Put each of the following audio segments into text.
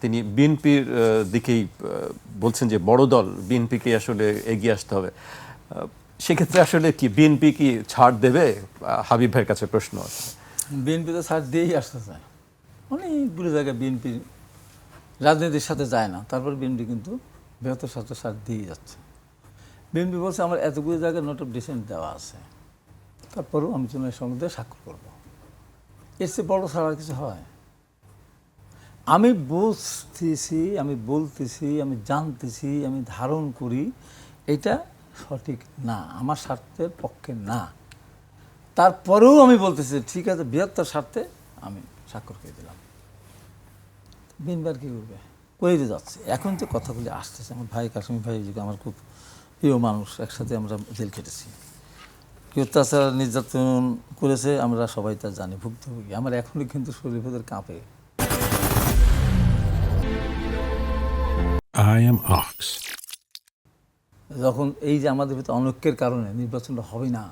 তিনি বিএনপির দিকেই বলছেন যে বড় দল, বিএনপিকে আসলে এগিয়ে আসতে হবে। সেক্ষেত্রে আসলে কি বিএনপি কি ছাড় দেবে? হাবিব ভাইয়ের কাছে প্রশ্ন আছে। বিএনপি তো ছাড় দিয়েই আসতে চায় অনেকগুলো জায়গায় বিএনপি রাজনীতির সাথে যায় না। তারপর বিএনপি কিন্তু বৃহত্তর সাথে ছাড় দিয়ে যাচ্ছে। বিএনপি বলছে, আমার এতগুলো জায়গায় নোট অফ ডিসেন্ট দেওয়া আছে। তারপরেও আমি চুনের সঙ্গে স্বাক্ষর করব। এর চেয়ে বড় ছাড়া কিছু হয়? আমি বুঝতেছি, আমি বলতেছি, আমি জানতেছি, আমি ধারণ করি, এটা সঠিক না, আমার স্বার্থের পক্ষে না। তারপরেও আমি বলতেছি, ঠিক আছে, বৃহত্তর স্বার্থে আমি স্বাক্ষর করে দিলাম। বিনবার কী করবে? করে যাচ্ছে? এখন যে কথাগুলি আসতেছে, আমার ভাই কাশ্মীর ভাই আমার খুব প্রিয় মানুষ, একসাথে আমরা জেল কেটেছি কি অত্যাচার নির্যাতন করেছে, আমরা সবাই তা জানি, ভুক্তভোগী। আমার এখনই কিন্তু শরীর ভেতর কাঁপে। I am Ox. যখন এই যে আমাদের ভিতরে অনৈক্যের কারণে নির্বাচনটা হবে না,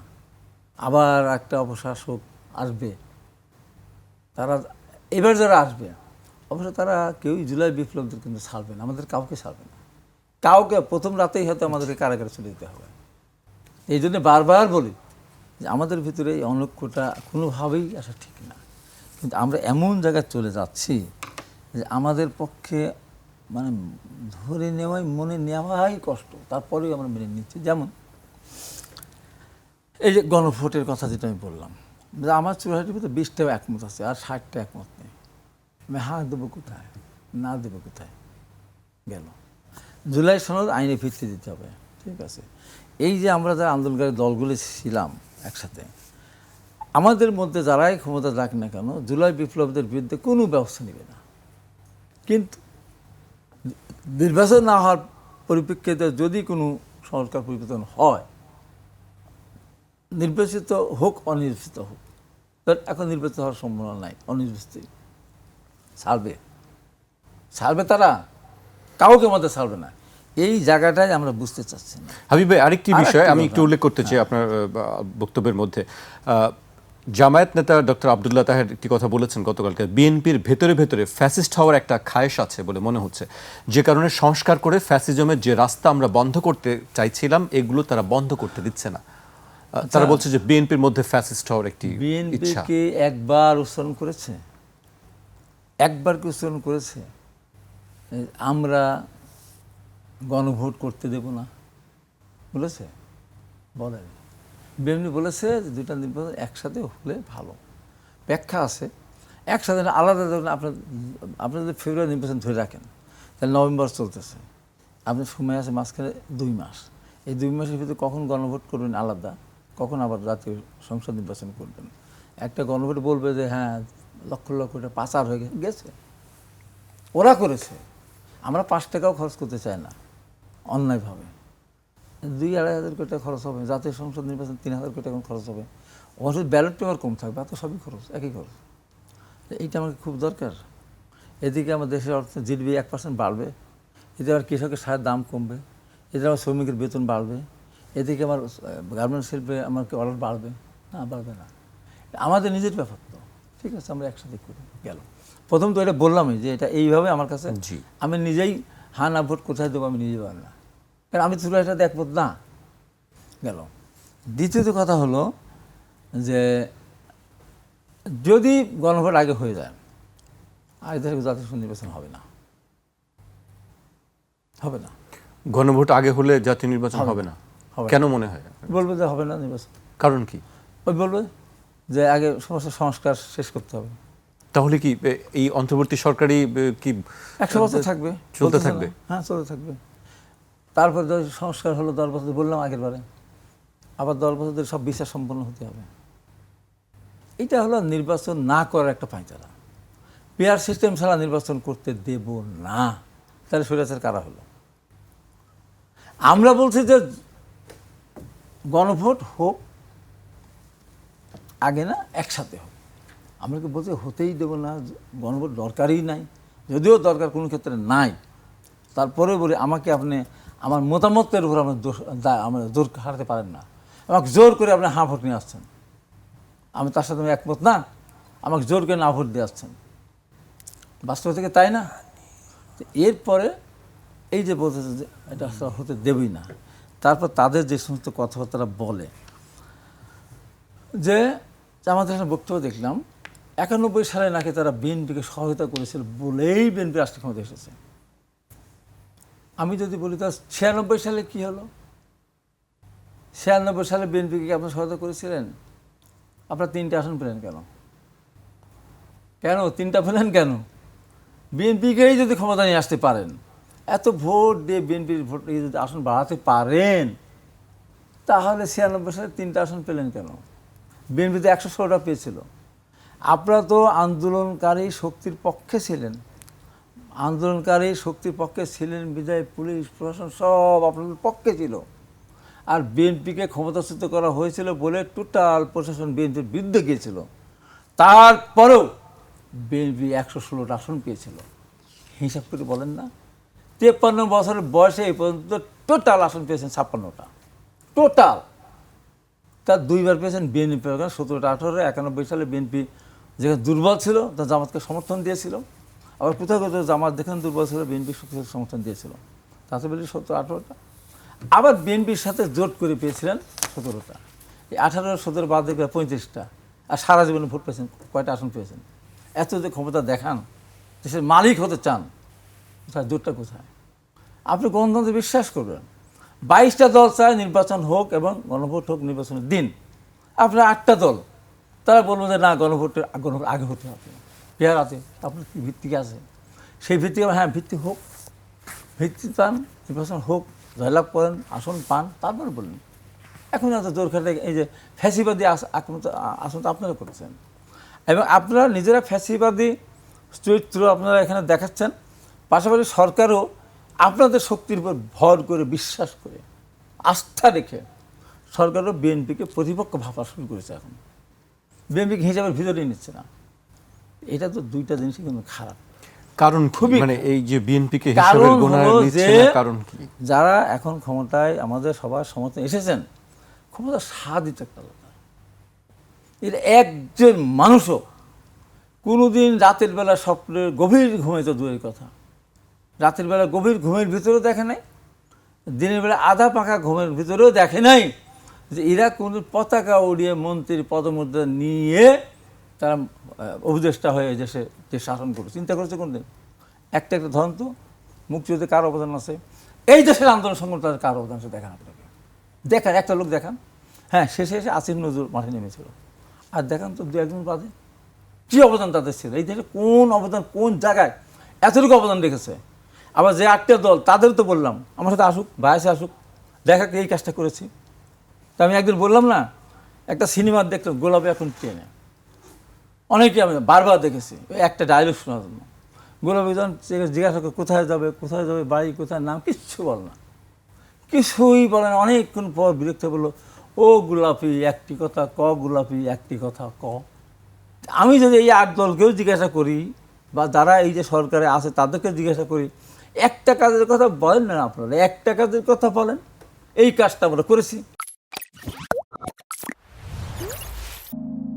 আবার একটা অপশাসক আসবে, তারা এবার যারা আসবে, অবশ্য তারা কেউই জুলাই বিপ্লবদের কিন্তু ছাড়বে না, আমাদের কাউকে ছাড়বে না। কাউকে প্রথম রাতেই হয়তো আমাদেরকে কারাগারে চলে যেতে হবে। এই জন্য বারবার বলি যে আমাদের ভিতরে এই অনৈক্যটা কোনোভাবেই আসা ঠিক না। কিন্তু আমরা এমন জায়গায় চলে যাচ্ছি যে আমাদের পক্ষে মানে ধরে নেওয়াই, মনে নেওয়াই কষ্ট। তারপরেও আমরা মেনে নিচ্ছি। যেমন, এই যে গণভোটের কথা যেটা আমি বললাম, আমার চুরাটির ভিতরে বিশটা একমত আছে, আর ষাটটা একমত নেই। আমি হ্যাঁ দেবো কোথায়, না দেবো কোথায় গেল। জুলাই সনদ আইনে ভিত্তি দিতে হবে, ঠিক আছে? এই যে আমরা যারা আন্দোলনকারী দলগুলি ছিলাম একসাথে, আমাদের মধ্যে যারাই ক্ষমতা রাখ না কেন, জুলাই বিপ্লবদের বিরুদ্ধে কোনো ব্যবস্থা নেবে না। কিন্তু নির্বাচন না হওয়ার পরিপ্রেক্ষিতে যদি কোনো সংস্কার পরিবর্তন হয় নির্বাচিত হোক অনির্বাচিত হোক বাট এখন নির্বাচিত হওয়ার সম্ভাবনা নাই অনির্বাচিত। ছাড়বে। ছাড়বে তারা? কাউকে মধ্যে ছাড়বে না। এই জায়গাটাই আমরা বুঝতে চাচ্ছি না। হাবিব ভাই আরেকটি বিষয় আমি একটু উল্লেখ করতে চাই আপনার বক্তব্যের মধ্যে। জামায়াত নেতা ডক্টর আবদুল্লাহ তাহের একটি কথা বলেছেন গতকালকে বিএনপির ভেতরে ভেতরে ফ্যাসিস্ট হওয়ার একটা খায়েশ আছে বলে মনে হচ্ছে। যে কারণে সংস্কার করে ফ্যাসিজমের যে রাস্তা আমরা বন্ধ করতে চাইছিলাম এগুলো তারা বন্ধ করতে দিচ্ছে না। তারা বলছে যে বিএনপির মধ্যে ফ্যাসিস্ট হওয়ার একটি ইচ্ছা। বিএনপিকে একবার উচ্চারণ করেছে? একবার কি উচ্চারণ করেছে? আমরা গণভোট করতে দেব না। বলেছে? বলেন। বিএনপি বলেছে যে দুটা নির্বাচন একসাথে হলে ভালো। ব্যাখ্যা আছে। একসাথে আলাদা ধরুন আপনার আপনি যদি ফেব্রুয়ারি নির্বাচন ধরে রাখেন, তাহলে নভেম্বর চলতেছে। আপনি সময় আছে মাঝখানে দুই মাস। এই দুই মাসের ভিতরে কখন গণভোট করবেন আলাদা, কখন আবার জাতীয় সংসদ নির্বাচন করবেন? একটা গণভোট বলবে যে হ্যাঁ লক্ষ লক্ষ টাকা পাচার হয়ে গেছে। ওরা করেছে। আমরা পাঁচ টাকাও খরচ করতে চাই না, অন্যায়ভাবে। দুই আড়াই হাজার কোটি টাকা খরচ হবে জাতীয় সংসদ নির্বাচন তিন হাজার কোটি টাকা খরচ হবে। অবশ্যই ব্যালট পেপার কম থাকবে এত সবই খরচ একই খরচ। এইটা আমাকে খুব দরকার। এদিকে আমার দেশের অর্থ জিডিপি এক পার্সেন্ট বাড়বে এতে আমার কৃষকের সারের দাম কমবে এতে আমার শ্রমিকের বেতন বাড়বে এদিকে আমার গার্মেন্টস শিল্পে আমার কি অর্ডার বাড়বে? না বাড়বে না। আমাদের নিজের ব্যাপার তো। ঠিক আছে আমরা একসাথে করি গেল। প্রথম তো এটা বললামই যে এটা এইভাবে আমার কাছে। আমি নিজেই হা না ভোট কোথায় দেবো আমি নিজে পারি না। কারণ আমি তুলে সাথে একমত না। গেল। দ্বিতীয়ত কথা হলো যে যদি গণভোট আগে হয়ে যায় আগে থেকে জাতীয় নির্বাচন হবে না। হবে না। গণভোট আগে হলে জাতীয় নির্বাচন হবে না। কেন মনে হয়? বলবে যে হবে না নির্বাচন। কারণ কি? ওই বলবে যে আগে সমস্ত সংস্কার শেষ করতে হবে। তাহলে কি এই অন্তর্বর্তী সরকারি কি একশো বছর থাকবে। চলতে থাকবে? হ্যাঁ চলতে থাকবে। তারপর সংস্কার হলো দশ বছর, বললাম আগের বারে। আবার দশ বছর সব বিচার সম্পন্ন হতে হবে। এটা হলো নির্বাচন না করার একটা পাঁচারা পেয়ার সিস্টেম ছাড়া নির্বাচন করতে দেব না। তাহলে স্বৈরাচার কারা হলো? আমরা বলছি যে গণভোট হোক, আগে না একসাথে হোক। আমরা কি বলছি হতেই দেবো না গণভোট দরকারই নাই। যদিও দরকার কোনো ক্ষেত্রে নাই। তারপরে বলি, আমাকে আপনি আমার মতামতের উপর দোষ আমার জোর হারাতে পারেন না। আমাকে জোর করে আপনি হাঁ ভোট নিয়ে আসছেন। আমি তার সাথে একমত না। আমাকে জোর করে না ভোট দিয়ে আসছেন। বাস্তব থেকে তাই না? এরপরে এই যে বলতেছে যে এটা হতে দেবই না। তারপর তাদের যে সমস্ত কথাবার্তা বলে, যে আমাদের একটা বক্তব্য দেখলাম, একানব্বই সালে নাকি তারা বিএনপিকে সহায়তা করেছিল বলেই বিএনপি রাষ্ট্রীয় ক্ষমতা এসেছে। আমি যদি বলি তার ছিয়ানব্বই সালে কি হলো? ছিয়ানব্বই সালে বিএনপিকে কি আপনার সহায়তা করেছিলেন? আপনার তিনটে আসন পেলেন কেন? কেন? তিনটা পেলেন কেন? বিএনপিকেই যদি ক্ষমতা নিয়ে আসতে পারেন, এত ভোট দিয়ে বিএনপির ভোট দিয়ে যদি আসন বাড়াতে পারেন, তাহলে ছিয়ানব্বই সালে তিনটা আসন পেলেন কেন? বিএনপিতে একশো ষোলোটা পেয়েছিল। আপনারা তো আন্দোলনকারী শক্তির পক্ষে ছিলেন। আন্দোলনকারী শক্তির পক্ষে ছিলেন বিদায় পুলিশ প্রশাসন, সব আপনাদের পক্ষে ছিল। আর বিএনপিকে ক্ষমতাচ্যুত করা হয়েছিল বলে টোটাল প্রশাসন বিএনপির বিরুদ্ধে গিয়েছিল। তারপরেও বিএনপি একশো ষোলোটা আসন পেয়েছিল। হিসাব করে বলেন না। তেপ্পান্ন বছরের বয়সে এই পর্যন্ত টোটাল আসন পেয়েছেন ছাপ্পান্নটা। টোটাল। তার দুইবার পেয়েছেন বিএনপি সতেরোটা আঠারো একানব্বই সালে বিএনপি যেখানে দুর্বল ছিল তা জামাতকে সমর্থন দিয়েছিল। আবার কোথাও জামাত যেখানে দুর্বল ছিল, বিএনপি শক্তিশালী সমর্থন দিয়েছিল। তাতে বলি সতেরো, আঠারোটা। আবার বিএনপির সাথে জোট করে পেয়েছিলেন সতেরোটা। এই আঠারো, সতেরো বাদ দেখবে পঁয়ত্রিশটা। আর সারা জীবনে ভোট পেয়েছেন, কয়টা আসন পেয়েছেন। এত যে ক্ষমতা দেখান, দেশের মালিক হতে চান কোথায় জোটটা কোথায়? আপনি গণতন্ত্রে বিশ্বাস করবেন, বাইশটা দল চায় নির্বাচন হোক এবং গণভোট হোক নির্বাচনের দিন। আপনার আটটা দল, তারা বলব যে না, গণভোটের গণভোট আগে হতে হবে। পেয়ার আছে আপনার কি ভিত্তিক আছে? সেই ভিত্তিকে হ্যাঁ ভিত্তি হোক। ভিত্তি পান নির্বাচন হোক, জয়লাভ করেন, আসন পান, তারপরে বলুন। এখন এত জোর খেটে এই যে ফ্যাসিবাদী আক্রমণ আসন আপনারা করেছেন। এবং আপনারা নিজেরা ফ্যাসিবাদী চরিত্র আপনারা এখানে দেখাচ্ছেন। পাশাপাশি সরকারও আপনাদের শক্তির উপর ভর করে, বিশ্বাস করে, আস্থা রেখে সরকারও বিএনপিকে প্রতিপক্ষ ভাবা শুরু করেছে এখন। বিএনপিকে হিসাবের ভিতরেই নিচ্ছে না। এটা তো দুইটা জিনিসই কিন্তু খারাপ। কারণ খুবই মানে এই যে বিএনপিকে হিসাবের গোনায় নিচ্ছে না কারণ কি? যারা এখন ক্ষমতায় আমাদের সবার সমর্থন এসেছেন ক্ষমতা স্বাদিত একটা ব্যাপার এর একজন মানুষও কোনোদিন রাতের বেলা স্বপ্নের গভীর ঘুমে তো দূরের কথা। রাতের বেলা গভীর ঘুমের ভিতরেও দেখে নাই দিনের বেলা আধা পাকা ঘুমের ভিতরেও দেখে নাই যে এরা কোন পতাকা উড়িয়ে মন্ত্রীর পদমর্যাদা নিয়ে তারা উপদেষ্টা হয়ে দেশে যে শাসন করবে চিন্তা করেছে কোনদিন একটা একটা ধরন তো, মুক্তিযুদ্ধে কার অবদান আছে? এই দেশের আন্দোলন সংগ্রাম তাদের কার অবদান আছে দেখান আপনাকে। দেখান, একটা লোক দেখান। হ্যাঁ শেষে এসে আসিফ নজরুল মাঠে নেমেছিল। আর দেখান তো দু একজন বাদে কী অবদান তাদের ছিল? এই দেশে কোন অবদান, কোন জায়গায় এতটুকু অবদান রেখেছে? আবার যে আটটা দল তাদের তো বললাম, আমার সাথে আসুক, বায়াসে আসুক দেখাকে এই কাজটা করেছি। তা আমি একদিন বললাম না, একটা সিনেমা দেখলাম, গোলাপে এখন ট্রেনে। অনেকে আমি বারবার দেখেছি, একটা ডায়লগ শোনার জন্য। গোলাপি যখন জিজ্ঞাসা- জিজ্ঞাসা করে, কোথায় যাবে? কোথায় যাবে? বাড়ি কোথায়? নাম কিচ্ছু বল না। কিছুই বলে না। অনেকক্ষণ পর বিরক্ত বলল, ও গোলাপি, একটি কথা ক গোলাপি, একটি কথা ক। আমি যদি এই আট দলকেও জিজ্ঞাসা করি বা যারা এই যে সরকারে আছে তাদেরকে জিজ্ঞাসা করি, একটা কাজের কথা বলেন না আপনারা, একটা কাজের কথা বলেন। এই কাজটা আমরা করেছি।